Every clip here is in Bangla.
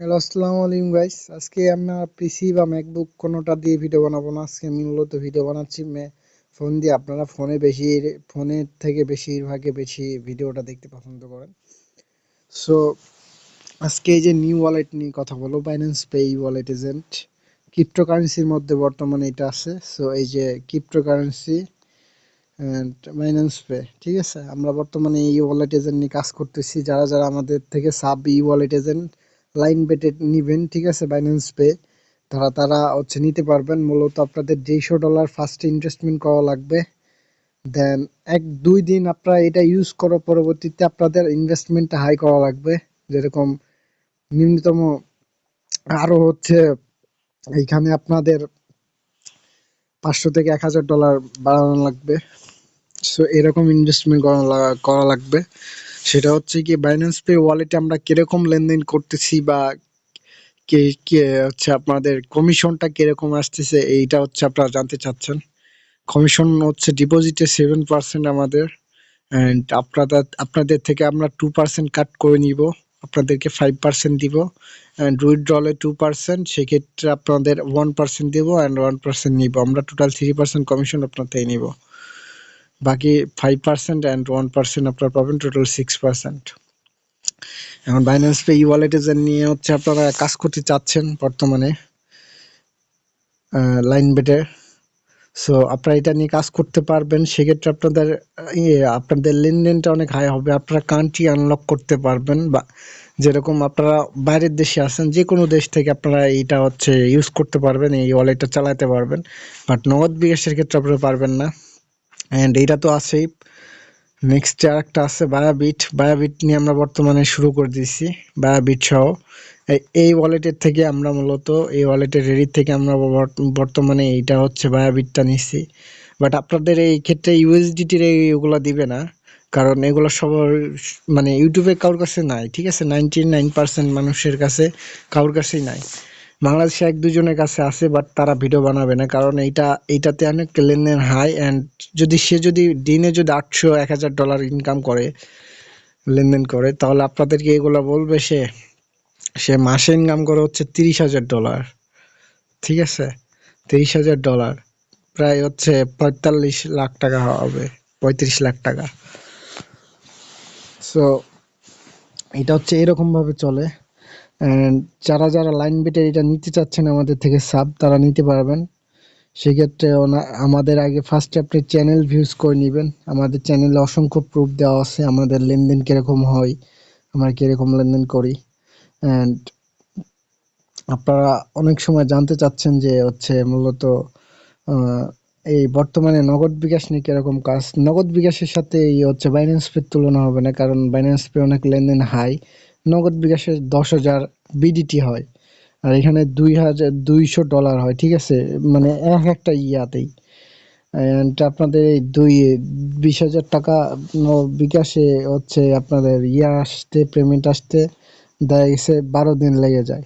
হ্যালো, আসসালামু আলাইকুম গাইস আজকে আমরা পিসি বা ম্যাকবুক কোনোটা দিয়ে ভিডিও বানাবো না। আজকে আমি মূলত ভিডিও বানাচ্ছি ফোন দিয়ে। আপনারা ফোনে বেশি ফোনের থেকে বেশিরভাগে বেশি ভিডিওটা দেখতে পছন্দ করেন। সো আজকে এই যে নিউ ওয়ালেট নিয়ে কথা বলব বাইন্যান্স পে ওয়ালেট এজেন্ট ক্রিপ্টোকারেন্সির মধ্যে বর্তমানে এটা আছে। সো এই যে ক্রিপ্টোকারেন্সি বাইন্যান্স পে ঠিক আছে? আমরা বর্তমানে এই ওয়ালেট এজেন্ট নিয়ে কাজ করতেছি। যারা যারা আমাদের থেকে sub e wallet agent line বেটে নিবেন, ঠিক আছে? বাইন্যান্স পে তারা তারা হচ্ছে নিতে পারবেন। মূলত আপনাদের দেড়শো ডলার ফার্স্ট ইনভেস্টমেন্ট করা লাগবে দেন এক, দুই দিন আপনারা এটা ইউজ করার পরবর্তীতে আপনাদের ইনভেস্টমেন্টটা হাই করা লাগবে। যেরকম নিম্নতম আরও হচ্ছে এইখানে আপনাদের পাঁচশো থেকে এক হাজার ডলার বাড়ানো লাগবে। সো এরকম ইনভেস্টমেন্ট করা লাগবে। সেটা হচ্ছে কি বাইন্যান্স পে ওয়ালেটে আমরা কীরকম লেনদেন করতেছি বা কে কে হচ্ছে আপনাদের কমিশনটা কীরকম আসতেছে, এইটা হচ্ছে আপনারা জানতে চাচ্ছেন। কমিশন হচ্ছে ডিপোজিটে সেভেন পার্সেন্ট আমাদের অ্যান্ড আপনাদের আপনাদের থেকে আমরা টু পার্সেন্ট কাট করে নিব, আপনাদেরকে ফাইভ পার্সেন্ট দিব অ্যান্ড উইথড্রলে টু পার্সেন্ট সেক্ষেত্রে আপনাদের ওয়ান পার্সেন্ট দিব অ্যান্ড ওয়ান পার্সেন্ট নিব। আমরা টোটাল থ্রি পার্সেন্ট কমিশন আপনার থেকে নিব। বাকি five percent and one percent আপনার পাবেন টোটাল সিক্স পার্সেন্ট এখন বাইন্যান্স পে ই ওয়ালেটে নিয়ে হচ্ছে আপনারা কাজ করতে চাচ্ছেন বর্তমানে লাইন বেটে সো আপনারা এটা নিয়ে কাজ করতে পারবেন, সেক্ষেত্রে আপনাদের ইয়ে আপনাদের লেনদেনটা অনেক হাই হবে। আপনারা কান্ট্রি আনলক করতে পারবেন বা যেরকম আপনারা বাইরের দেশে আছেন যে কোনো দেশ থেকে আপনারা এইটা হচ্ছে ইউজ করতে পারবেন, এই ওয়ালেটটা চালাতে পারবেন। বাট নগদ বিকাশের ক্ষেত্রে আপনারা পারবেন না। অ্যান্ড এইটা তো আছেই। নেক্সট আর একটা আছে বায়াবিট বায়াবিট নিয়ে আমরা বর্তমানে শুরু করে দিয়েছি বায়াবিট সহ। এই ওয়ালেটের থেকে আমরা মূলত, এই ওয়ালেটের রেডি থেকে আমরা বর্তমানে এইটা হচ্ছে বায়াবিটটা নিচ্ছি বাট আপনাদের এই ক্ষেত্রে ইউএসডিটির এইগুলো দিবে না। কারণ এগুলো সবার মানে ইউটিউবে কারোর কাছে নাই, ঠিক আছে? নাইনটি নাইন পার্সেন্ট মানুষের কাছে কারোর কাছেই নাই। বাংলাদেশে এক দুজনের কাছে আছে বাট তারা ভিডিও বানাবে না। কারণ এইটা, এইটাতে অনেক লেনদেন হাই অ্যান্ড যদি সে যদি দিনে যদি আটশো, এক হাজার ডলার ইনকাম করে, লেনদেন করে, তাহলে আপনাদেরকে এগুলো বলবে সে সে মাসে ইনকাম করে হচ্ছে তিরিশ হাজার ডলার ঠিক আছে? তিরিশ হাজার ডলার প্রায় হচ্ছে পঁয়তাল্লিশ লাখ টাকা হবে, পঁয়ত্রিশ লাখ টাকা। সো এটা হচ্ছে এরকমভাবে চলে। যারা যারা লাইন বেটে এটা নিতে চাচ্ছেন আমাদের থেকে সাব তারা নিতে পারবেন। সেক্ষেত্রে আমাদের আগে ফার্স্টে আপনি চ্যানেল ভিউজ করে নেবেন। আমাদের চ্যানেলে অসংখ্য প্রুফ দেওয়া আছে, আমাদের লেনদেন কীরকম হয়, আমরা কীরকম লেনদেন করি। অ্যান্ড আপনারা অনেক সময় জানতে চাচ্ছেন যে হচ্ছে মূলত এই বর্তমানে নগদ বিকাশ নিয়ে কীরকম কাজ। নগদ বিকাশের সাথে এই হচ্ছে বাইন্যান্স পের তুলনা হবে না, কারণ বাইন্যান্স পে অনেক লেনদেন হাই নগদ বিকাশে দশ হাজার বিডিটি হয়। আর এখানে দুই হাজার দুইশো ডলার হয়, ঠিক আছে? মানে এক একটা ইয়াতেই। আপনাদের এই দুই, বিশ হাজার টাকা বিকাশে হচ্ছে আপনাদের ইয়া আসতে পেমেন্ট আসতে, দেখা গেছে বারো দিন লেগে যায়।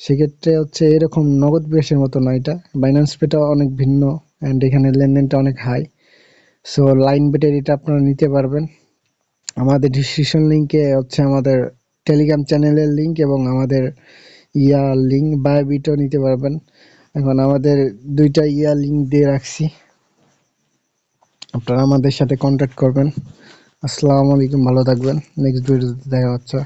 সেক্ষেত্রে হচ্ছে এরকম নগদ বিকাশের মতো নয় এটা। বাইন্যান্স পেটা অনেক ভিন্ন অ্যান্ড এখানে লেনদেনটা অনেক হাই সো লাইন বেটের এটা আপনারা নিতে পারবেন। আমাদের ডিসক্রিপশন লিঙ্কে হচ্ছে আমাদের টেলিগ্রাম চ্যানেলের লিঙ্ক এবং আমাদের ইয়া লিঙ্ক বায়োবিটও নিতে পারবেন। এখন আমাদের দুইটা ইয়া লিঙ্ক দিয়ে রাখছি। আপনারা আমাদের সাথে কন্ট্যাক্ট করবেন। আসসালামু আলাইকুম, ভালো থাকবেন। নেক্সট ভিডিওতে দেখা হচ্ছে।